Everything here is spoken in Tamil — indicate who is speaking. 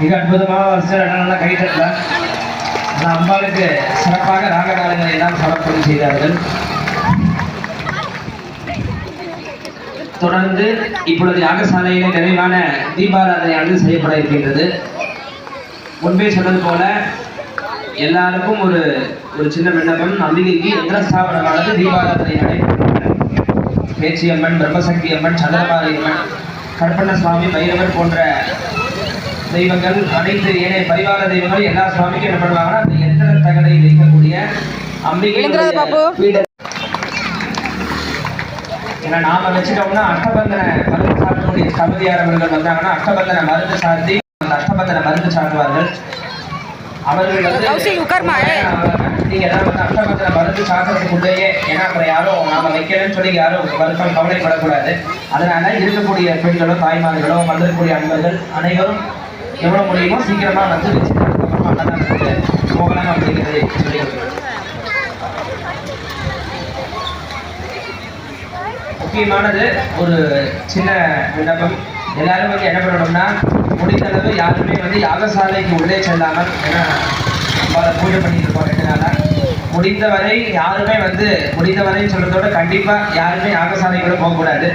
Speaker 1: மிக அற்புதமாக வரிசை நல்லா கைத்தட்டல ஆனால் அம்பாளுக்கு சிறப்பாக ராககாலங்களை எல்லாம் சமர்ப்பணம் செய்தார்கள். தொடர்ந்து இப்பொழுது யாகசாலையிலே நிறைவான தீபாராதனையானது செய்யப்பட இருக்கின்றது. முன்பே சொன்னது போல எல்லாருக்கும் ஒரு ஒரு சின்ன விண்ணப்பம். நம்பிக்கைக்கு எந்திர ஸ்தாபனமானது தீபாராதனை நடைபெறுகின்றன பேச்சி அம்மன் பிரம்மசக்தி அம்மன் சந்திரபாரி அம்மன் கற்பண்ண சுவாமி பைரவர் போன்ற தெய்வங்கள் அனைத்து ஏனைய பரிவார தெய்வங்கள் எல்லா சுவாமிக்கும் என்ன பண்ணுவாங்கன்னா அந்த எந்திர தகடை வைக்கக்கூடிய அம்பிகை. ஏன்னா நாம வச்சுட்டோம்னா அஷ்டபந்தன மருந்து சாப்பிடக்கூடிய சபதியார் அவர்கள் வந்தாங்கன்னா அஷ்டபந்தன மருந்து அந்த அஷ்டபந்தன மருந்து சாப்பிடுவார்கள் அவர்கள் வந்து. நீங்க ஏதாவது அஷ்டபந்தன மருந்து சாப்பிட்றதுக்குள்ளேயே ஏன்னா அப்புறம் யாரும் நாம வைக்கலன்னு சொல்லி யாரும் வருத்தம் கவலைப்படக்கூடாது அதனால இருக்கக்கூடிய பெண்களோ தாய்மார்களோ வந்திருக்கக்கூடிய அன்பர்கள் அனைவரும் எவ்வளோ முடியுமோ சீக்கிரமாக வந்து வச்சுட்டு அன்னதானத்துக்கு போகலாம் அப்படிங்கிறது சொல்லி முக்கியமானது ஒரு சின்ன விண்ணப்பம். எல்லாரும் வந்து என்ன பண்ணணும்னா முடிந்த அளவு யாருமே வந்து யாகசாலைக்கு உள்ளே செல்லாமல் ஏன்னா நம்ம பூஜை பண்ணிட்டு இருக்கோம் ரெண்டு முடிந்தவரை யாருமே வந்து முடிந்தவரைன்னு சொல்றதோட கண்டிப்பாக யாருமே யாகசாலைக்குள்ளே போகக்கூடாது.